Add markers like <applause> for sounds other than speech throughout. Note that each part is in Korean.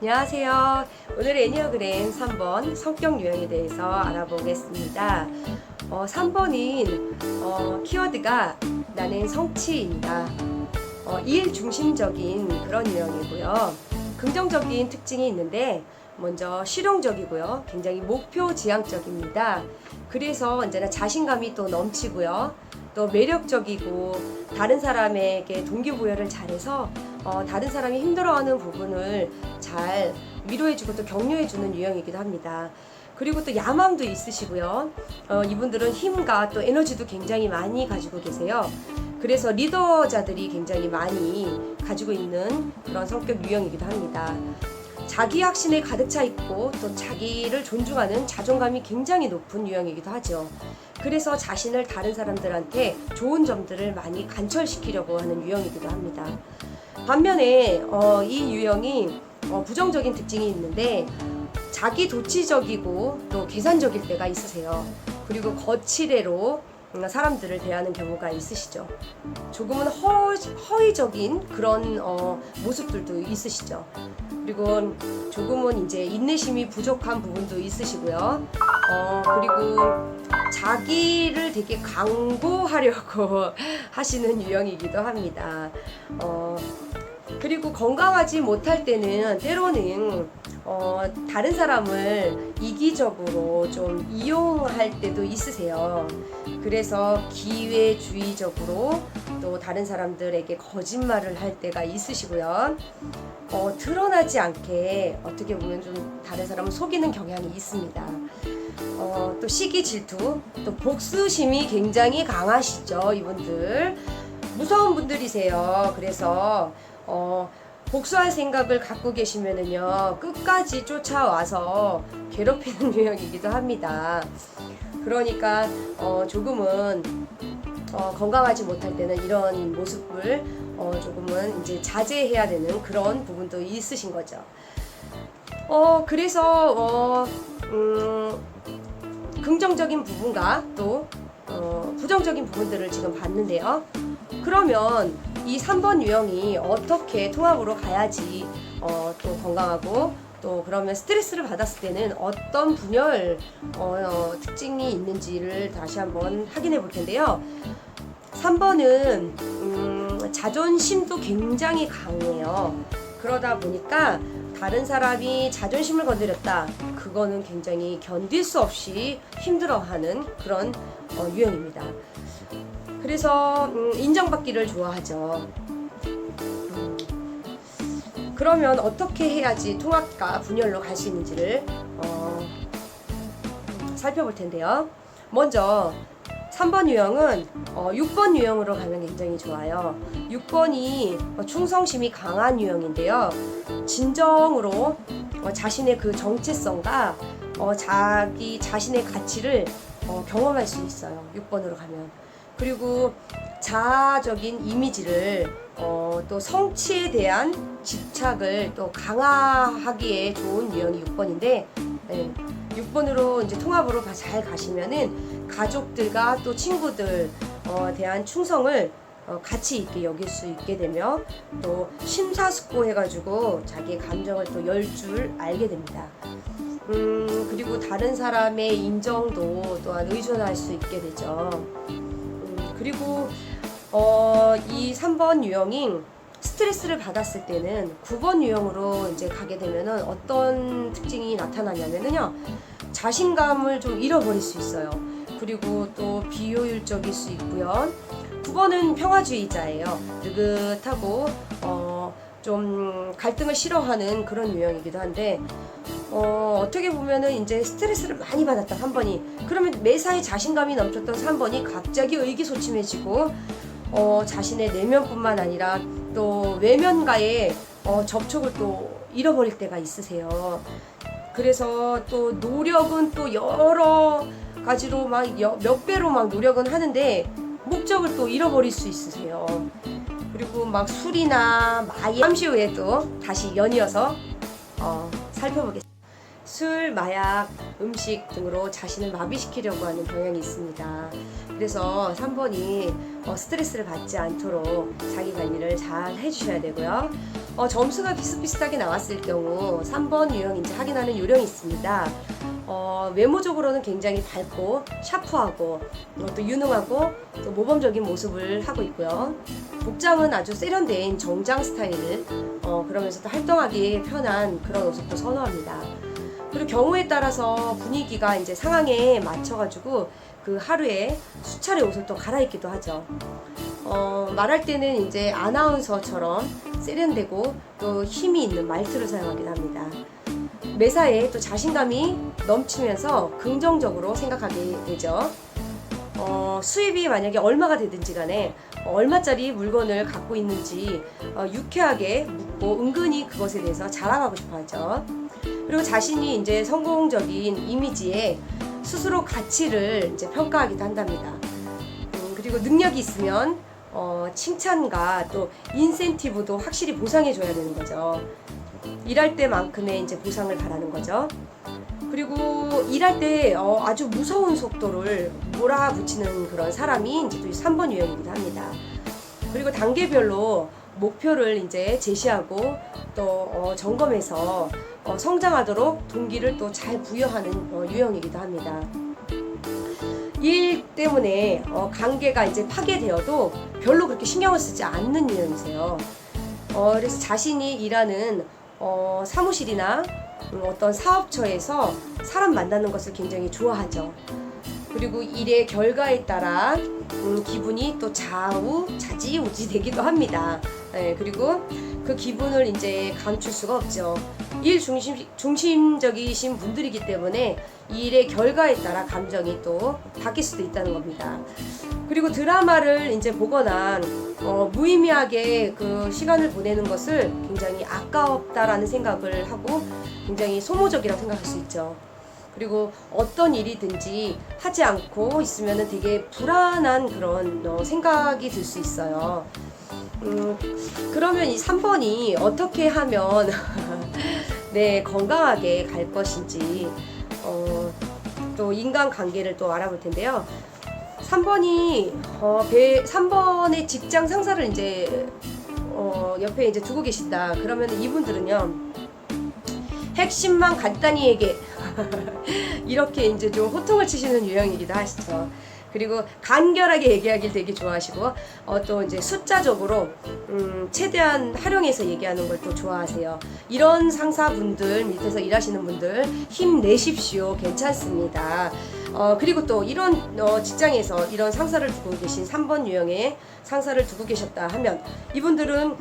안녕하세요. 오늘 애니어그램 3번 성격 유형에 대해서 알아보겠습니다. 어, 3번인 어, 키워드가 나는 성취입니다. 어, 일 중심적인 그런 유형이고요. 긍정적인 특징이 있는데 먼저 실용적이고요. 굉장히 목표 지향적입니다. 그래서 언제나 자신감이 또 넘치고요. 또 매력적이고 다른 사람에게 동기부여를 잘해서 어, 다른 사람이 힘들어하는 부분을 잘 위로해주고 또 격려해주는 유형이기도 합니다. 그리고 또 야망도 있으시고요. 어, 이분들은 힘과 또 에너지도 굉장히 많이 가지고 계세요. 그래서 리더자들이 굉장히 많이 가지고 있는 그런 성격 유형이기도 합니다. 자기 확신에 가득 차 있고 또 자기를 존중하는 자존감이 굉장히 높은 유형이기도 하죠. 그래서 자신을 다른 사람들한테 좋은 점들을 많이 간철시키려고 하는 유형이기도 합니다. 반면에 어, 이 유형이 어, 부정적인 특징이 있는데 자기 도치적이고 또 계산적일 때가 있으세요. 그리고 거칠애로 음, 사람들을 대하는 경우가 있으시죠. 조금은 허, 허위적인 그런 어, 모습들도 있으시죠. 그리고 조금은 이제 인내심이 부족한 부분도 있으시고요. 어, 그리고 자기를 되게 강구하려고 <laughs> 하시는 유형이기도 합니다. 어, 그리고 건강하지 못할 때는 때로는 어, 다른 사람을 이기적으로 좀 이용할 때도 있으세요. 그래서 기회주의적으로 또 다른 사람들에게 거짓말을 할 때가 있으시고요. 어, 드러나지 않게 어떻게 보면 좀 다른 사람을 속이는 경향이 있습니다. 어, 또 시기 질투, 또 복수심이 굉장히 강하시죠, 이분들. 무서운 분들이세요. 그래서 어, 복수할 생각을 갖고 계시면은요 끝까지 쫓아와서 괴롭히는 <laughs> 유형이기도 합니다. 그러니까 어, 조금은 어, 건강하지 못할 때는 이런 모습을 어, 조금은 이제 자제해야 되는 그런 부분도 있으신 거죠. 어 그래서 어, 음, 긍정적인 부분과 또 어, 부정적인 부분들을 지금 봤는데요. 그러면 이 3번 유형이 어떻게 통합으로 가야지 어, 또 건강하고 또 그러면 스트레스를 받았을 때는 어떤 분열 어, 어, 특징이 있는지를 다시 한번 확인해 볼 텐데요. 3번은 음, 자존심도 굉장히 강해요. 그러다 보니까 다른 사람이 자존심을 건드렸다. 그거는 굉장히 견딜 수 없이 힘들어하는 그런 어, 유형입니다. 그래서 음, 인정받기를 좋아하죠. 음, 그러면 어떻게 해야지 통합과 분열로 갈 수 있는지를 어, 살펴볼 텐데요. 먼저 3번 유형은 어, 6번 유형으로 가면 굉장히 좋아요. 6번이 충성심이 강한 유형인데요. 진정으로 어, 자신의 그 정체성과 어, 자기 자신의 가치를 어, 경험할 수 있어요. 6번으로 가면. 그리고 자아적인 이미지를 어, 또 성취에 대한 집착을 또 강화하기에 좋은 유형이 6번인데 네, 6번으로 이제 통합으로 가- 잘 가시면은 가족들과 또 친구들 어, 대한 충성을 어, 가치 있게 여길 수 있게 되며 또 심사숙고해가지고 자기의 감정을 또 열 줄 알게 됩니다. 음, 그리고 다른 사람의 인정도 또한 의존할 수 있게 되죠. 음, 그리고 어, 이 3번 유형이 스트레스를 받았을 때는 9번 유형으로 이제 가게 되면은 어떤 특징이 나타나냐면은요. 자신감을 좀 잃어버릴 수 있어요. 그리고 또 비효율적일 수 있고요. 9번은 평화주의자예요. 느긋하고 어, 좀 갈등을 싫어하는 그런 유형이기도 한데 어, 어떻게 보면은 이제 스트레스를 많이 받았다 3번이 그러면 매사에 자신감이 넘쳤던 3번이 갑자기 의기소침해지고 어, 자신의 내면뿐만 아니라 또 외면과의 어, 접촉을 또 잃어버릴 때가 있으세요. 그래서 또 노력은 또 여러 가지로 막 몇 배로 막 노력은 하는데 목적을 또 잃어버릴 수 있으세요. 그리고 막 술이나 마약 잠시 후에 또 다시 연이어서 어, 살펴보겠습니다. 술, 마약, 음식 등으로 자신을 마비시키려고 하는 경향이 있습니다. 그래서 3번이 어, 스트레스를 받지 않도록 자기 관리를 잘 해주셔야 되고요. 어, 점수가 비슷비슷하게 나왔을 경우 3번 유형인지 확인하는 요령이 있습니다. 어, 외모적으로는 굉장히 밝고 샤프하고 어, 또 유능하고 또 모범적인 모습을 하고 있고요. 복장은 아주 세련된 정장 스타일을 어, 그러면서 도 활동하기 편한 그런 옷을 또 선호합니다. 그리고 경우에 따라서 분위기가 이제 상황에 맞춰가지고 그 하루에 수차례 옷을 또 갈아입기도 하죠. 어, 말할 때는 이제 아나운서처럼 세련되고 또 힘이 있는 말투를 사용하기도 합니다. 매사에 또 자신감이 넘치면서 긍정적으로 생각하게 되죠. 어, 수입이 만약에 얼마가 되든지 간에 얼마짜리 물건을 갖고 있는지 어, 유쾌하게 묻고 은근히 그것에 대해서 자랑하고 싶어 하죠. 그리고 자신이 이제 성공적인 이미지에 스스로 가치를 이제 평가하기도 한답니다. 음, 그리고 능력이 있으면 어, 칭찬과 또 인센티브도 확실히 보상해 줘야 되는 거죠. 일할 때만큼의 이제 보상을 바라는 거죠. 그리고 일할 때 어, 아주 무서운 속도를 몰아붙이는 그런 사람이 이제 또 3번 유형이기도 합니다. 그리고 단계별로 목표를 이제 제시하고 또 어, 점검해서 어, 성장하도록 동기를 또 잘 부여하는 어, 유형이기도 합니다. 일 때문에 어, 관계가 이제 파괴되어도 별로 그렇게 신경을 쓰지 않는 유형이세요. 어, 그래서 자신이 일하는 어, 사무실이나 음, 어떤 사업처에서 사람 만나는 것을 굉장히 좋아하죠. 그리고 일의 결과에 따라 음, 기분이 또 좌우 좌지우지 되기도 합니다. 네, 그리고 그 기분을 이제 감출 수가 없죠. 일 중심, 중심적이신 분들이기 때문에 이 일의 결과에 따라 감정이 또 바뀔 수도 있다는 겁니다. 그리고 드라마를 이제 보거나 어, 무의미하게 그 시간을 보내는 것을 굉장히 아까웠다라는 생각을 하고 굉장히 소모적이라고 생각할 수 있죠. 그리고 어떤 일이든지 하지 않고 있으면 되게 불안한 그런 어, 생각이 들 수 있어요. 음, 그러면 이 3번이 어떻게 하면 <laughs> 네, 건강하게 갈 것인지 어, 또 인간 관계를 또 알아볼 텐데요. 3번이 어, 배 3번의 직장 상사를 이제 어, 옆에 이제 두고 계신다. 그러면 이분들은요. 핵심만 간단히 얘기해. <laughs> 이렇게 이제 좀 호통을 치시는 유형이기도 하시죠. 그리고 간결하게 얘기하길 되게 좋아하시고 어, 또 이제 숫자적으로 음, 최대한 활용해서 얘기하는 걸 또 좋아하세요. 이런 상사분들 밑에서 일하시는 분들 힘내십시오. 괜찮습니다. 어, 그리고 또 이런 어, 직장에서 이런 상사를 두고 계신 3번 유형의 상사를 두고 계셨다 하면 이분들은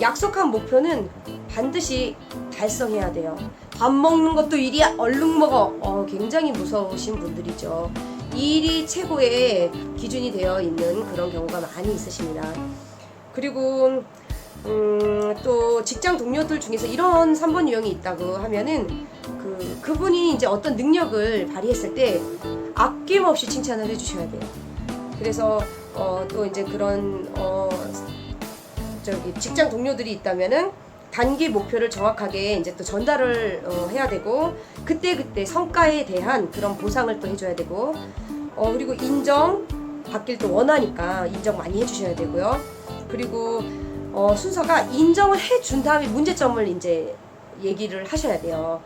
약속한 목표는 반드시 달성해야 돼요. 밥 먹는 것도 일이야. 얼른 먹어. 어, 굉장히 무서우신 분들이죠. 일이 최고의 기준이 되어 있는 그런 경우가 많이 있으십니다. 그리고 음, 또 직장 동료들 중에서 이런 3번 유형이 있다고 하면은 그 그분이 이제 어떤 능력을 발휘했을 때 아낌없이 칭찬을 해주셔야 돼요. 그래서 어, 또 이제 그런 어, 저기 직장 동료들이 있다면은 단기 목표를 정확하게 이제 또 전달을 어, 해야 되고 그때 그때 성과에 대한 그런 보상을 또 해줘야 되고 어 그리고 인정 받길 또 원하니까 인정 많이 해주셔야 되고요. 그리고 어, 순서가 인정을 해준 다음에 문제점을 이제 얘기를 하셔야 돼요.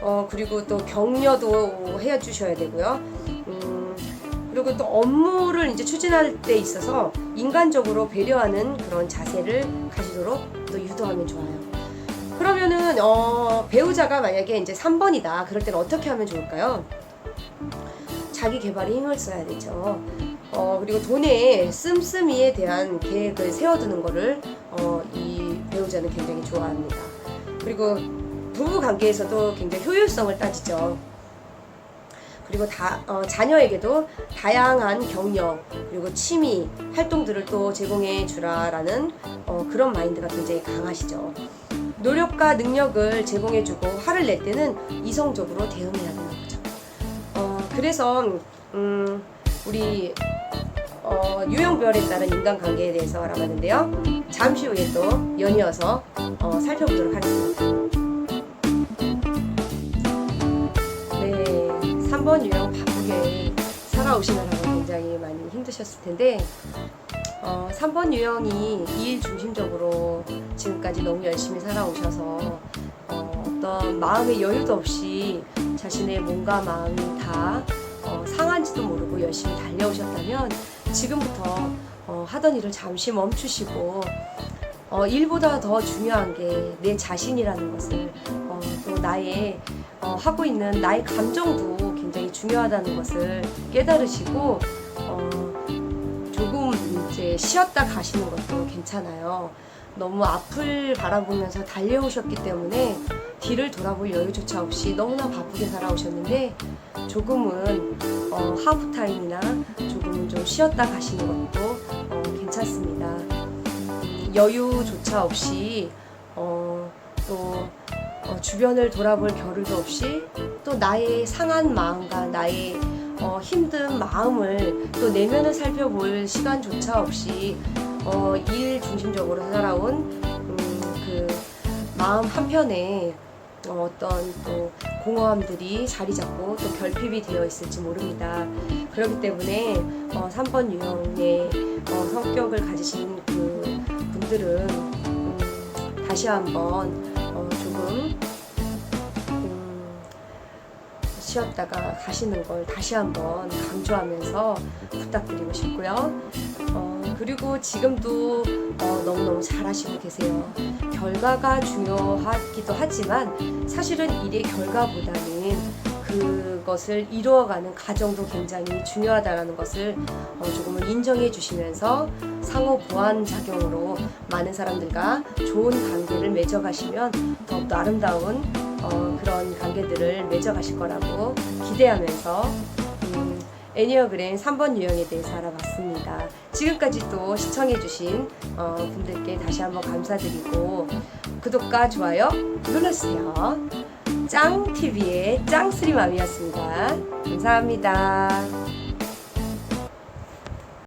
어 그리고 또 격려도 해주셔야 되고요. 음, 그리고 또 업무를 이제 추진할 때 있어서 인간적으로 배려하는 그런 자세를 가지도록 또 유도하면 좋아요. 그러면은 어, 배우자가 만약에 이제 3번이다. 그럴 때는 어떻게 하면 좋을까요? 자기 개발에 힘을 써야 되죠. 어, 그리고 돈의 씀씀이에 대한 계획을 세워두는 거를 어, 이 배우자는 굉장히 좋아합니다. 그리고 부부 관계에서도 굉장히 효율성을 따지죠. 그리고 다, 어, 자녀에게도 다양한 격려 그리고 취미 활동들을 또 제공해 주라라는 어, 그런 마인드가 굉장히 강하시죠. 노력과 능력을 제공해주고 화를 낼 때는 이성적으로 대응해야. 어, 그래서 음, 우리 어, 유형별에 따른 인간관계에 대해서 알아봤는데요. 잠시 후에 또 연이어서 어, 살펴보도록 하겠습니다. 네, 3번 유형 바쁘게 살아오시느라고 굉장히 많이 힘드셨을 텐데 어, 3번 유형이 일 중심적으로 지금까지 너무 열심히 살아오셔서 어, 어떤 마음의 여유도 없이 자신의 몸과 마음이 다 어, 상한지도 모르고 열심히 달려오셨다면 지금부터 어, 하던 일을 잠시 멈추시고 어, 일보다 더 중요한 게 내 자신이라는 것을 어, 또 나의 어, 하고 있는 나의 감정도 굉장히 중요하다는 것을 깨달으시고 어, 조금 이제 쉬었다 가시는 것도 괜찮아요. 너무 앞을 바라보면서 달려오셨기 때문에 뒤를 돌아볼 여유조차 없이 너무나 바쁘게 살아오셨는데 조금은 어, 하프 타임이나 조금은 좀 쉬었다 가시는 것도 어, 괜찮습니다. 여유조차 없이 어, 또 어, 주변을 돌아볼 겨를도 없이 또 나의 상한 마음과 나의 어, 힘든 마음을 또 내면을 살펴볼 시간조차 없이 어, 일 중심적으로 살아온 음, 그 마음 한편에 어, 어떤 또 공허함들이 자리 잡고 또 결핍이 되어 있을지 모릅니다. 그렇기 때문에 어, 3번 유형의 어, 성격을 가지신 그 분들은 음, 다시 한번 어, 조금 음, 쉬었다가 가시는 걸 다시 한번 강조하면서 부탁드리고 싶고요. 어, 그리고 지금도 어, 너무너무 잘하시고 계세요. 결과가 중요하기도 하지만 사실은 일의 결과보다는 그것을 이루어가는 과정도 굉장히 중요하다는 것을 어, 조금은 인정해 주시면서 상호 보완 작용으로 많은 사람들과 좋은 관계를 맺어가시면 더욱더 아름다운 어, 그런 관계들을 맺어가실 거라고 기대하면서 음, 애니어그램 3번 유형에 대해서 알아봤습니다. 지금까지 또 시청해주신 어, 분들께 다시 한번 감사드리고 구독과 좋아요 눌러주세요. 짱TV의 짱스리맘이었습니다. 감사합니다.